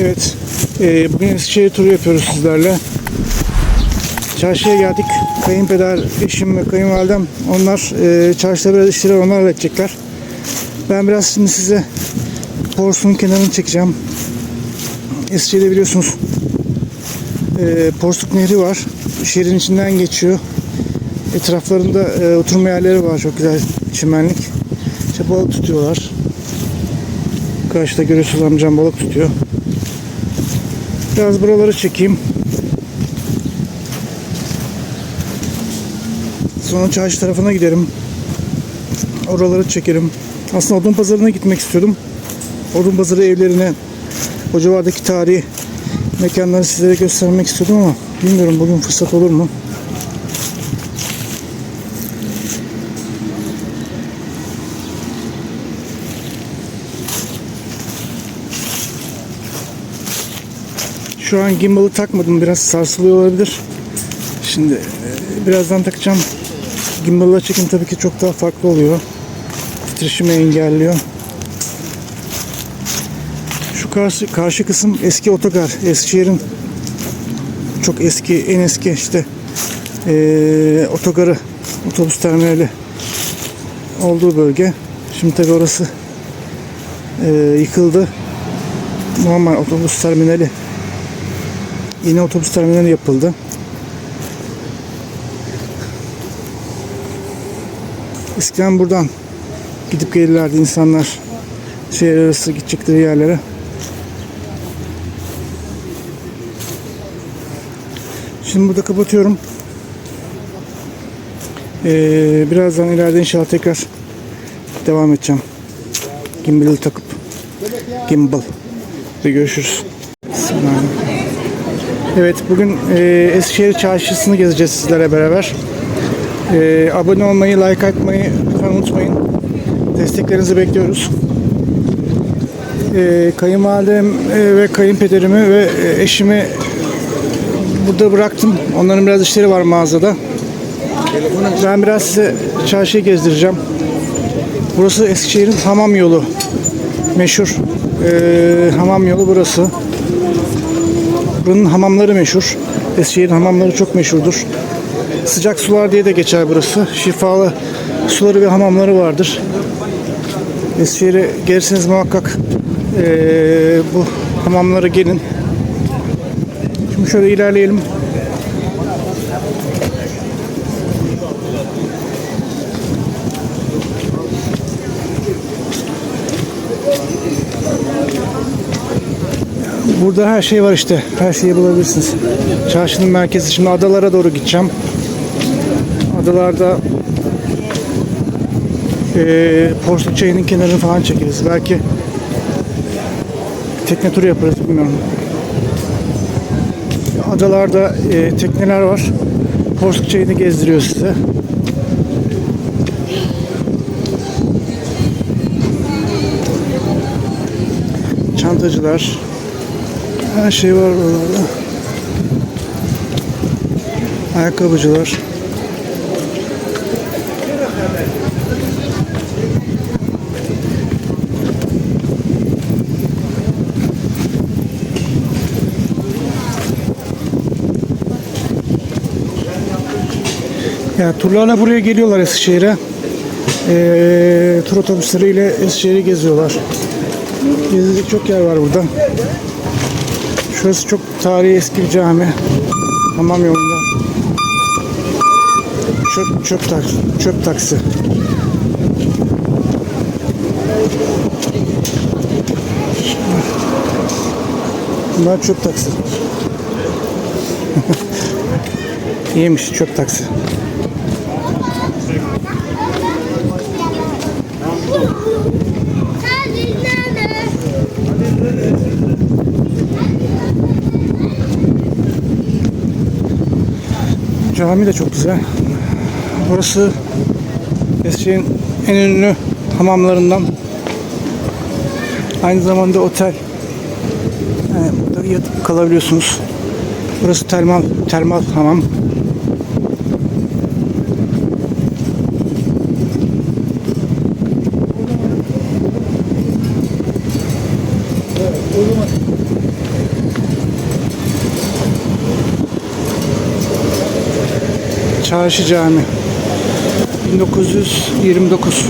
Evet, e, bugün Eskişehir turu yapıyoruz sizlerle. Çarşıya geldik. Kayınpeder, eşim ve kayınvalidem onlar e, çarşıda biraz işleri onlar halledecekler. Ben biraz şimdi size Porsun kenarını çekeceğim. Eskişehir'de biliyorsunuz e, Porsuk Nehri var. Şehrin içinden geçiyor. Etraflarında e, oturma yerleri var. Çok güzel çimenlik. İşte balık tutuyorlar. Karşıda görüyorsunuz amcam balık tutuyor. Biraz buraları çekeyim. Sonra çarşı tarafına giderim. Oraları çekerim. Aslında odun pazarına gitmek istiyordum. Odun pazarı evlerine, o civardaki tarihi mekanları sizlere göstermek istiyordum ama bilmiyorum bugün fırsat olur mu? Şu an gimbal'ı takmadım. Biraz sarsılıyor olabilir. Şimdi e, birazdan takacağım. Gimbal'la çekim tabii ki çok daha farklı oluyor. Titreşimi engelliyor. Şu karşı, karşı kısım eski otogar. Eskişehir'in çok eski, en eski işte e, otogarı, otobüs terminali olduğu bölge. Şimdi tabii orası e, yıkıldı. Normal otobüs terminali Yeni otobüs terminali yapıldı. Eskiden buradan gidip gelirlerdi insanlar şehir arası gidecekleri yerlere. Şimdi burada kapatıyorum. Ee, birazdan ileride inşallah tekrar devam edeceğim. Gimbal'ı takıp gimbal ve görüşürüz. Bismillahirrahmanirrahim. Evet bugün e, Eskişehir çarşısını gezeceğiz sizlere beraber. E, abone olmayı, like atmayı lütfen unutmayın. Desteklerinizi bekliyoruz. E, kayınvalidem e, ve kayınpederimi ve e, eşimi burada bıraktım. Onların biraz işleri var mağazada. Ben biraz size çarşıyı gezdireceğim. Burası Eskişehir'in hamam yolu. Meşhur e, hamam yolu burası. Buranın hamamları meşhur. Eskişehir'in hamamları çok meşhurdur. Sıcak sular diye de geçer burası. Şifalı suları ve hamamları vardır. Eskişehir'e gelirseniz muhakkak eee, bu hamamlara gelin. Şimdi şöyle ilerleyelim. Burada her şey var işte. Her şeyi bulabilirsiniz. Çarşının merkezi. Şimdi adalara doğru gideceğim. Adalarda eee Porsuk çayının kenarını falan çekeriz. Belki tekne turu yaparız bilmiyorum. Adalarda eee, tekneler var. Porsuk çayını gezdiriyor size. Çantacılar, her şey var buralarda. Ayakkabıcılar. Ya turlarla buraya geliyorlar Eskişehir'e. Ee, tur otobüsleriyle Eskişehir'i geziyorlar. Gezilecek çok yer var burada. Şurası çok tarihi eski bir cami. Hamam yolunda. Çöp, çöp, tak, çöp taksi. Bunlar çöp taksi. İyiymiş çöp taksi. Cami de çok güzel. Burası Eskişehir'in en ünlü hamamlarından. Aynı zamanda otel. Yani burada yatıp kalabiliyorsunuz. Burası termal, termal hamam. Çarşı Cami 1929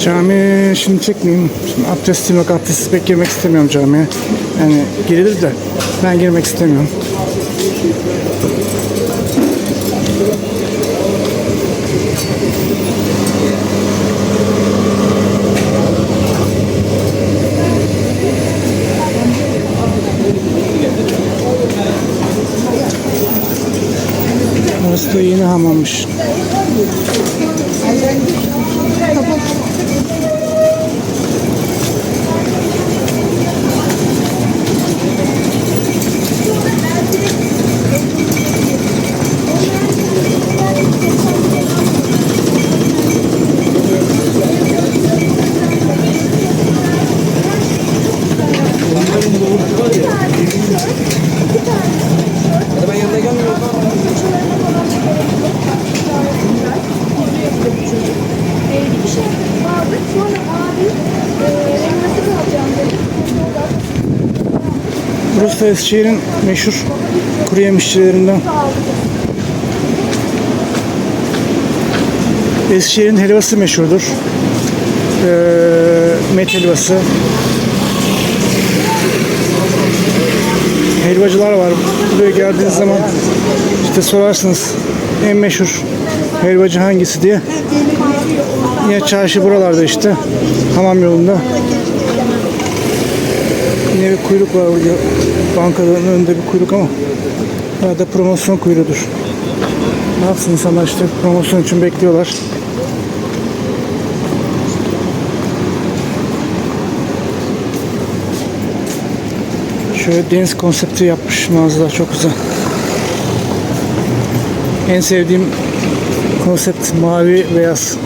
Cami şimdi çekmeyeyim. Şimdi abdestim yok. Abdestsiz pek girmek istemiyorum camiye. Yani girilir de ben girmek istemiyorum. Burası da yeni hamammış. Da Eskişehir'in meşhur kuru yemişçilerinden. Eskişehir'in helvası meşhurdur. Ee, met helvası. Helvacılar var. Buraya geldiğiniz zaman işte sorarsınız en meşhur helvacı hangisi diye. Yine çarşı buralarda işte. Hamam yolunda. Yine bir kuyruk var burada. Bankanın önünde bir kuyruk ama herhalde promosyon kuyruğudur. Ne yapsın insanlar işte promosyon için bekliyorlar. Şöyle deniz konsepti yapmış mağazalar çok güzel. En sevdiğim konsept mavi beyaz.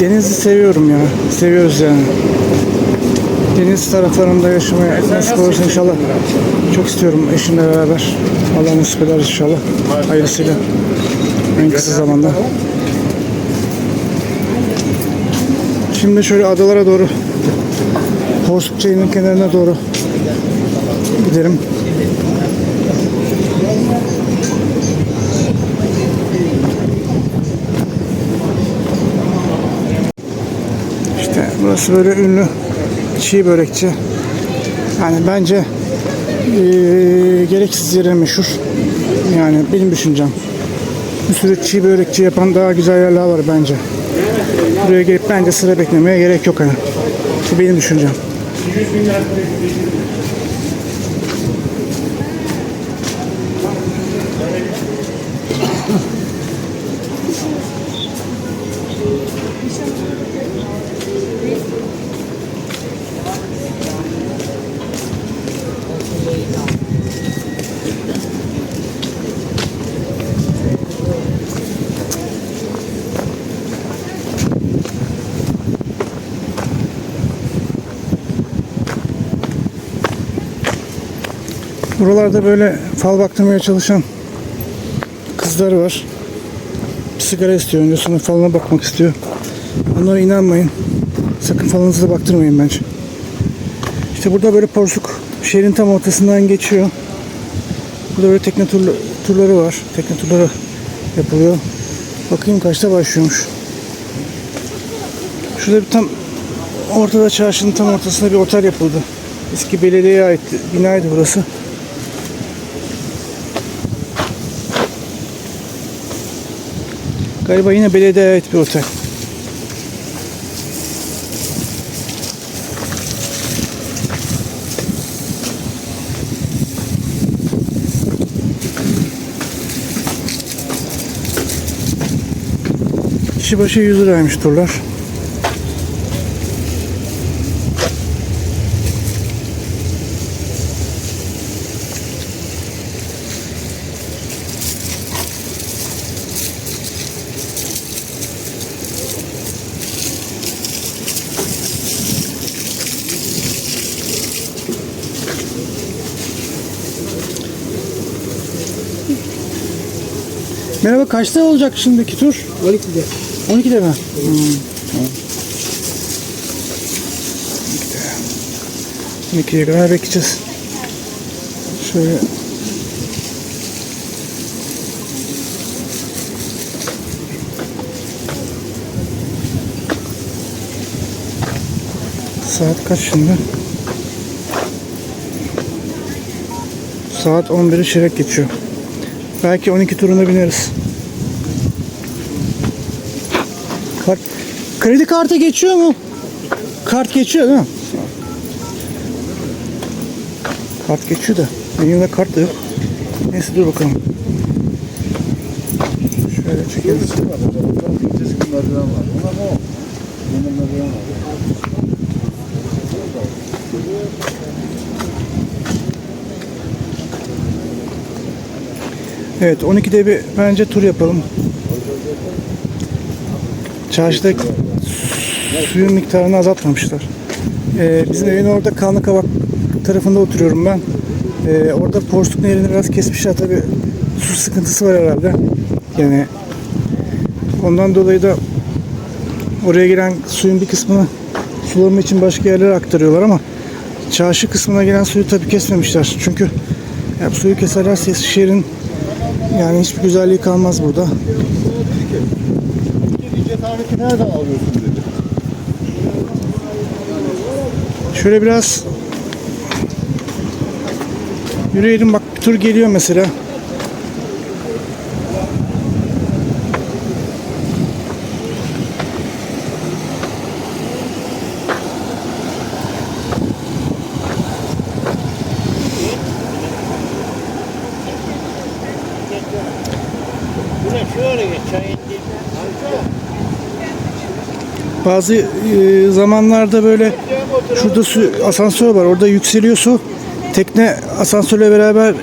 Denizi seviyorum ya. Seviyoruz yani. Deniz taraflarında yaşamaya nasip olursa inşallah. Çok istiyorum eşimle beraber. Allah nasip eder inşallah. Hayırlısıyla. En kısa zamanda. Şimdi şöyle adalara doğru Horsuk çayının kenarına doğru gidelim. İşte burası böyle ünlü çiğ börekçi. Yani bence eee, gereksiz yere meşhur. Yani benim düşüncem. Bir sürü çiğ börekçi yapan daha güzel yerler var bence. Buraya gelip bence sıra beklemeye gerek yok hani. Bu benim düşüncem. Buralarda böyle fal baktırmaya çalışan kızlar var. Bir sigara istiyor önce sonra falına bakmak istiyor. Onlara inanmayın. Sakın falınızı baktırmayın bence. İşte burada böyle porsuk şehrin tam ortasından geçiyor. Burada böyle tekne turlu, turları var. Tekne turları yapılıyor. Bakayım kaçta başlıyormuş. Şurada bir tam ortada çarşının tam ortasında bir otel yapıldı. Eski belediyeye ait binaydı burası. Galiba yine belediyeye ait bir otel. Kişi başı 100 liraymış turlar. Merhaba kaçta olacak şimdiki tur? 12'de. 12'de mi? Hmm, tamam. 12'de. 12'ye kadar bekleyeceğiz. Şöyle Saat kaç şimdi? Saat 11'i çeyrek geçiyor. Belki 12 turuna bineriz. Kart, kredi kartı geçiyor mu? Kart geçiyor değil mi? Kart geçiyor da. Yanımda kart da yok. Neyse dur bakalım. Şöyle var. Evet 12'de bir bence tur yapalım. Çarşıda suyun miktarını azaltmamışlar. Ee, bizim evin orada Kanlıkavak tarafında oturuyorum ben. Ee, orada Porsuk Nehri'ni biraz kesmişler tabi su sıkıntısı var herhalde. Yani ondan dolayı da oraya giren suyun bir kısmını sulama için başka yerlere aktarıyorlar ama çarşı kısmına gelen suyu tabi kesmemişler. Çünkü ya, suyu keserlerse Eskişehir'in yani hiçbir güzelliği kalmaz burada. Nereden alıyorsun dedi. Şöyle biraz yürüyelim bak bir tur geliyor mesela. Bazı e, zamanlarda böyle şurada su asansör var. Orada yükseliyor su. Tekne asansörle beraber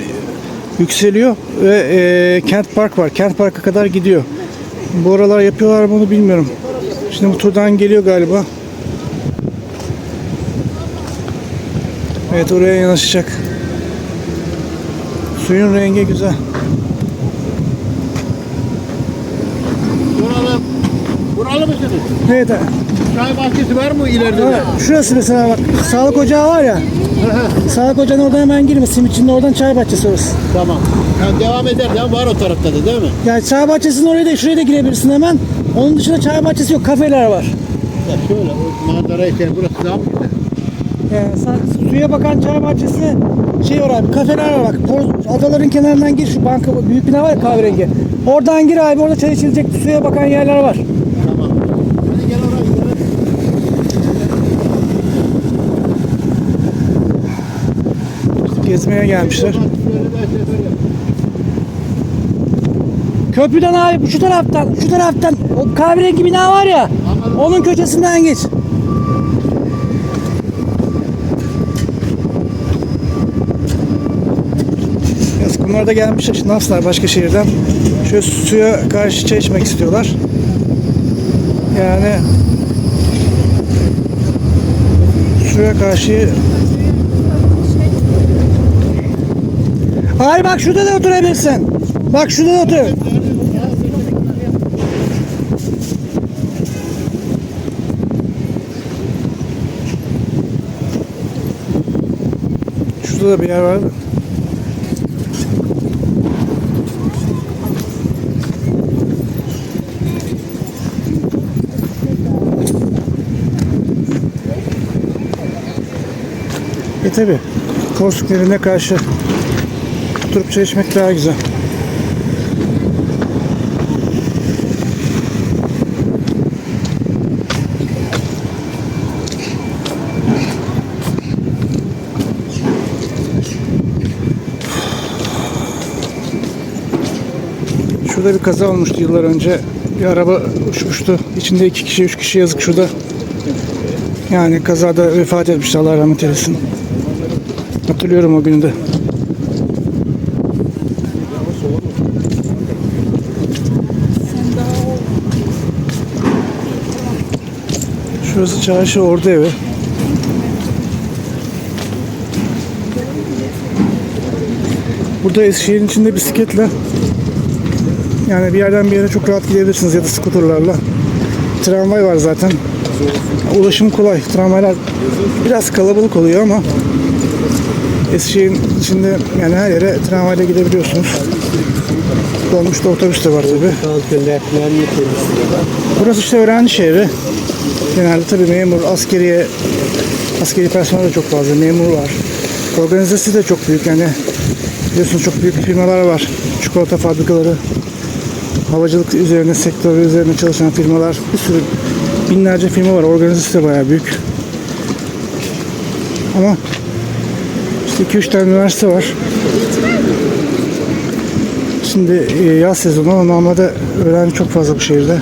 yükseliyor ve e, Kent Park var. Kent Park'a kadar gidiyor. Bu aralar yapıyorlar onu bilmiyorum. Şimdi bu turdan geliyor galiba. Evet oraya yanaşacak. Suyun rengi güzel. Evet. Çay bahçesi var mı ileride? de? Şurası mesela bak. Sağlık ocağı var ya. Sağlık ocağının oradan hemen girme. Simitçinin oradan çay bahçesi orası. tamam. Yani devam eder ya var o tarafta da değil mi? Yani çay bahçesinin oraya da şuraya da girebilirsin hemen. Onun dışında çay bahçesi yok. Kafeler var. Ya şöyle o manzara için burası daha mı güzel? Yani sa- suya bakan çay bahçesi şey var abi. Kafeler var bak. Por- Adaların kenarından gir şu banka büyük bina var ya kahverengi. Oradan gir abi. Orada çay içilecek suya bakan yerler var. Tamam. Hadi gel oraya gidelim. Gezmeye gelmişler. Köprüden abi şu taraftan, şu taraftan o kahverengi bina var ya. Onun köşesinden geç. Yazık bunlar da gelmişler şimdi Nafslar başka şehirden. Şöyle suya karşı çay içmek istiyorlar. Yani suya karşı Hayır bak şurada da oturabilirsin. Bak şurada da otur. Şurada da bir yer var. E tabi Porsuk Nehri'ne karşı oturup çay içmek daha güzel. Şurada bir kaza olmuştu yıllar önce. Bir araba uçmuştu. İçinde iki kişi, üç kişi yazık şurada. Yani kazada vefat etmişti Allah rahmet eylesin. Hatırlıyorum o günü de. Şurası çarşı orada evi. Burada Eskişehir'in içinde bisikletle Yani bir yerden bir yere çok rahat gidebilirsiniz ya da skuterlarla. Tramvay var zaten. Ulaşım kolay. Tramvaylar biraz kalabalık oluyor ama Eskişehir'in içinde yani her yere tramvayla gidebiliyorsunuz. Dolmuş da otobüs de var tabi. Burası işte öğrenci şehri. Genelde tabii memur, askeriye, askeri personel de çok fazla, memur var. Organizası da çok büyük yani. Biliyorsunuz çok büyük firmalar var. Çikolata fabrikaları, havacılık üzerine, sektörü üzerine çalışan firmalar. Bir sürü binlerce firma var. Organizası da bayağı büyük. Ama işte 2-3 tane üniversite var. Şimdi e, yaz sezonu normalde öğrenci çok fazla bu şehirde.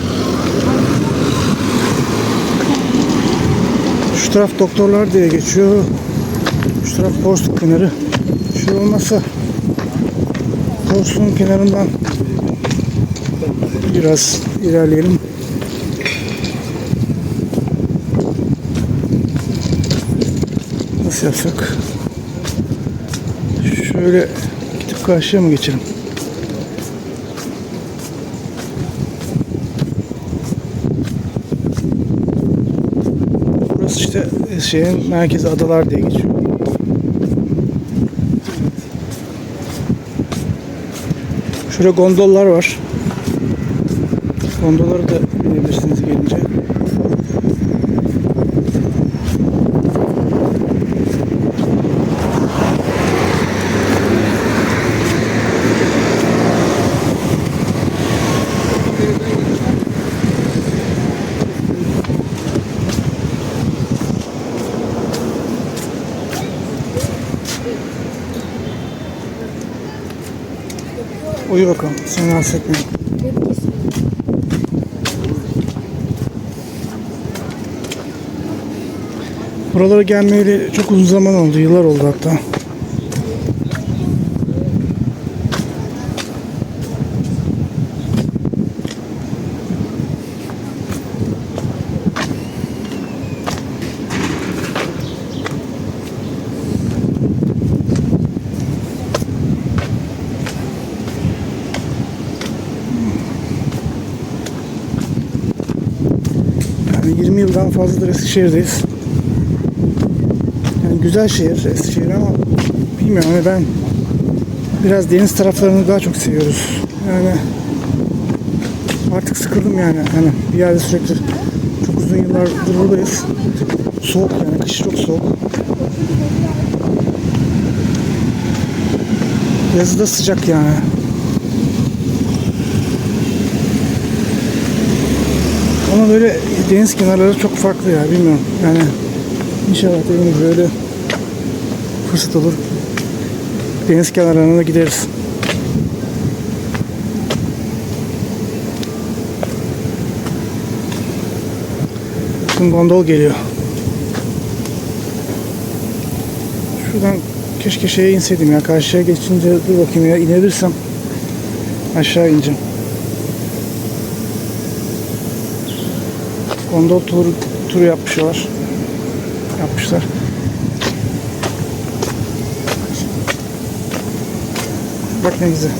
Şu taraf doktorlar diye geçiyor. Şu taraf Porsuk kenarı. Şu olmasa Porsuk'un kenarından biraz ilerleyelim. Nasıl yapsak? Şöyle gidip karşıya mı geçelim? Burası işte şeyin merkezi adalar diye geçiyor. Şurada gondollar var. Gondolları da Bakalım. Seni rahatsız etmeyeyim. Buralara gelmeyeli çok uzun zaman oldu. Yıllar oldu hatta. Yıldan fazladır Eskişehir'deyiz. Yani güzel şehir Eskişehir ama bilmiyorum hani ben biraz deniz taraflarını daha çok seviyoruz. Yani artık sıkıldım yani. Hani bir yerde sürekli çok uzun yıllardır buradayız. Soğuk yani kış çok soğuk. Yazı da sıcak yani. Böyle deniz kenarları çok farklı ya bilmiyorum. Yani inşallah dediğim böyle fırsat olur. Deniz kenarlarına da gideriz. Bakın gondol geliyor. Şuradan keşke şeye inseydim ya. Karşıya geçince dur bakayım ya inebilirsem aşağı ineceğim. Gondol turu, turu yapmışlar. Yapmışlar. Bak ne güzel.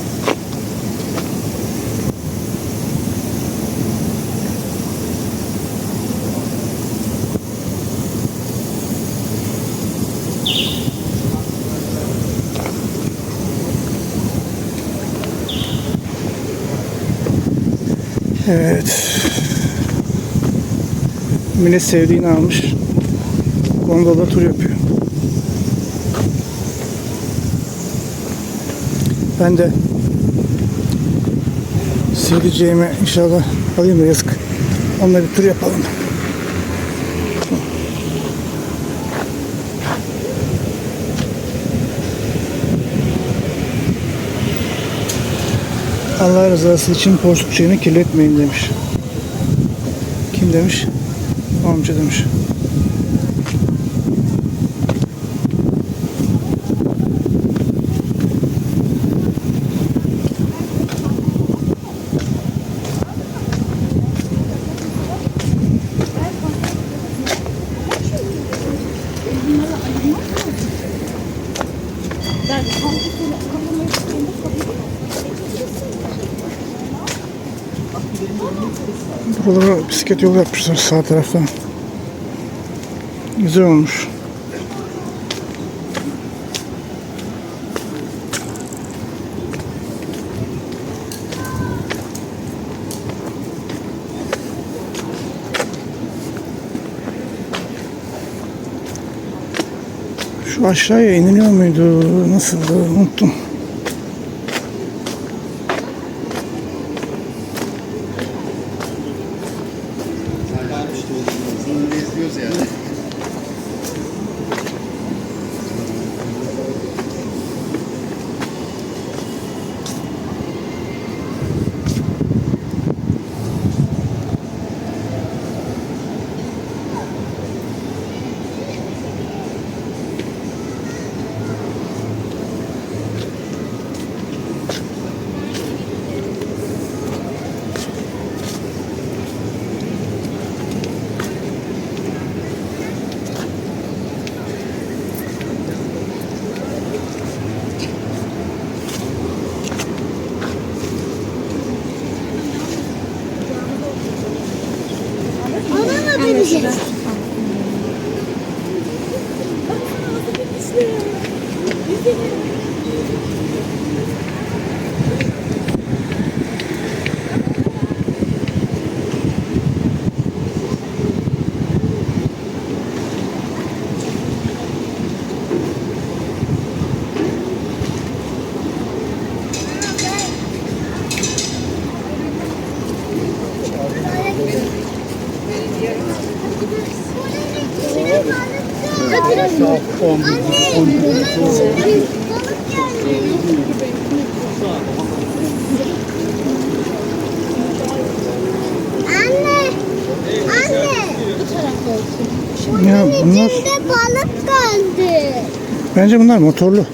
Evet. Mine sevdiğini almış. Gondolda tur yapıyor. Ben de sevdiceğimi inşallah alayım da yazık. Onunla bir tur yapalım. Allah rızası için porsuk çayını kirletmeyin demiş. Kim demiş? Amca demiş. Buralara bisiklet yolu yapmışlar sağ taraftan. Güzel olmuş. Şu aşağıya iniliyor muydu? Nasıldı? Unuttum. 11, 11, 12, Ya bunlar içinde balık kaldı. bence bunlar motorlu.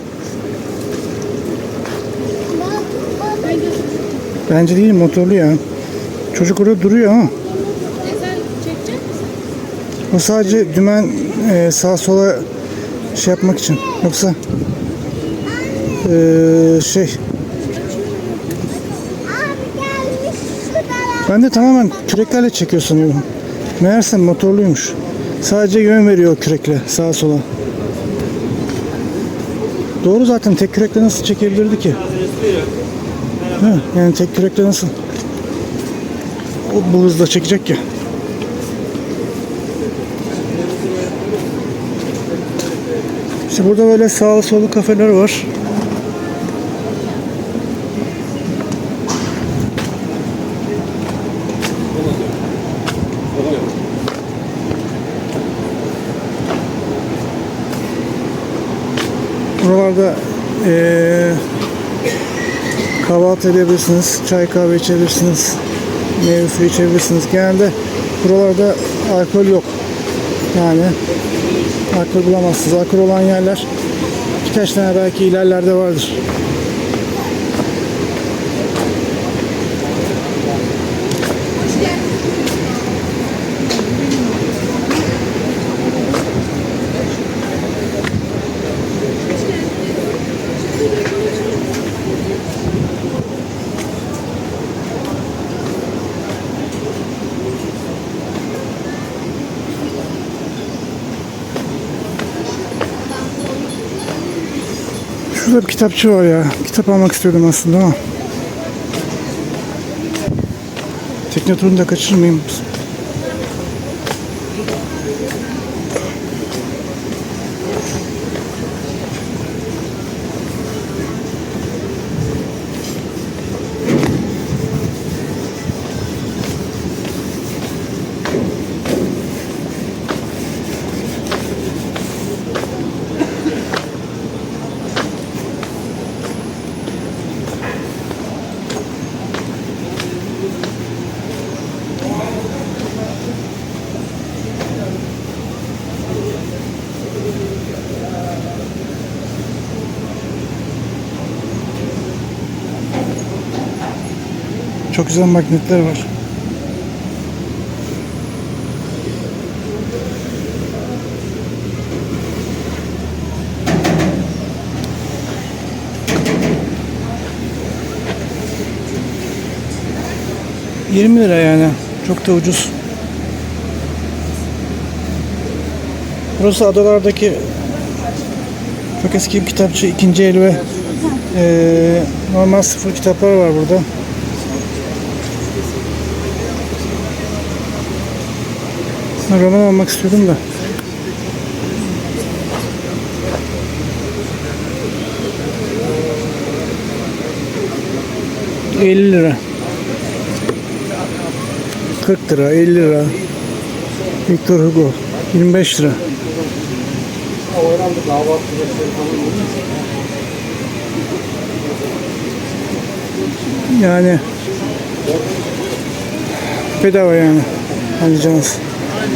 Bence değil motorlu ya. Çocuk orada duruyor ama o sadece dümen e, sağa sola şey yapmak için. Yoksa e, şey ben de tamamen küreklerle çekiyor sanıyorum. Meğerse motorluymuş. Sadece yön veriyor kürekle sağa sola. Doğru zaten tek kürekle nasıl çekebilirdi ki? Ha, yani tek kürekle nasıl? O bu hızla çekecek ya. İşte burada böyle sağlı sollu kafeler var. Buralarda eee kahvaltı edebilirsiniz, çay kahve içebilirsiniz, meyve suyu içebilirsiniz. Genelde buralarda alkol yok. Yani alkol bulamazsınız. Alkol olan yerler birkaç tane belki ilerlerde vardır. Şurada kitapçı var ya. Kitap almak istiyordum aslında ama. Tekne turunu da kaçırmayayım. Çok güzel magnetler var. 20 lira yani. Çok da ucuz. Burası adalardaki çok eski bir kitapçı. ikinci el ve eee, normal sıfır kitaplar var burada. Ben roman almak istiyordum da. ...50 lira. 40 lira, 50 lira. Victor Hugo 25 lira. Yani bedava yani alacağınız.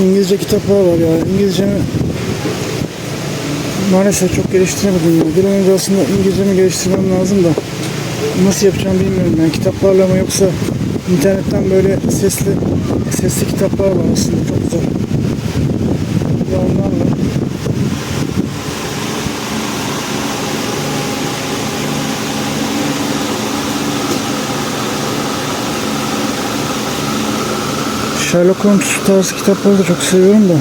İngilizce kitaplar var ya. İngilizcemi maalesef çok geliştiremedim. Yani. Bir an önce aslında İngilizcemi geliştirmem lazım da nasıl yapacağım bilmiyorum. Yani kitaplarla mı yoksa internetten böyle sesli sesli kitaplar var aslında çok güzel. Ya onlarla Sherlock Holmes tarzı kitapları da çok seviyorum da.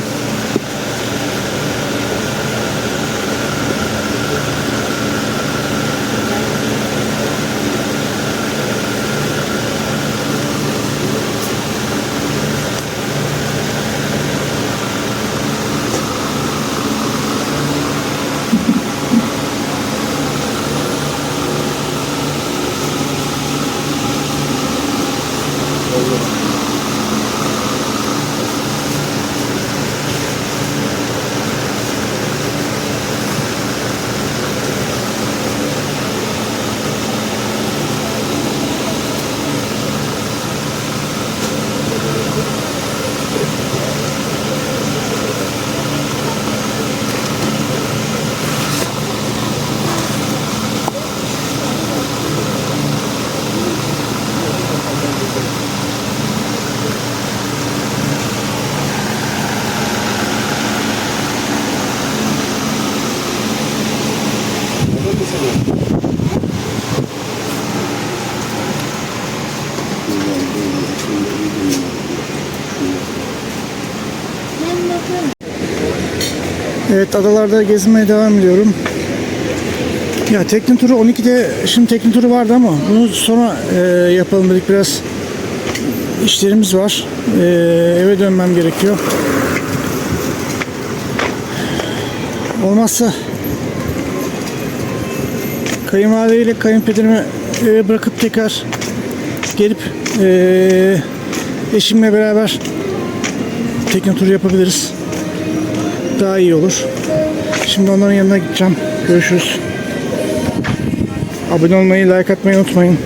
Evet adalarda gezmeye devam ediyorum. Ya tekne turu 12'de şimdi tekne turu vardı ama bunu sonra e, yapalım dedik biraz işlerimiz var. E, eve dönmem gerekiyor. Olmazsa kayınvalide ile kayınpederimi eve bırakıp tekrar gelip e, eşimle beraber tekne turu yapabiliriz daha iyi olur. Şimdi onların yanına gideceğim. Görüşürüz. Abone olmayı, like atmayı unutmayın.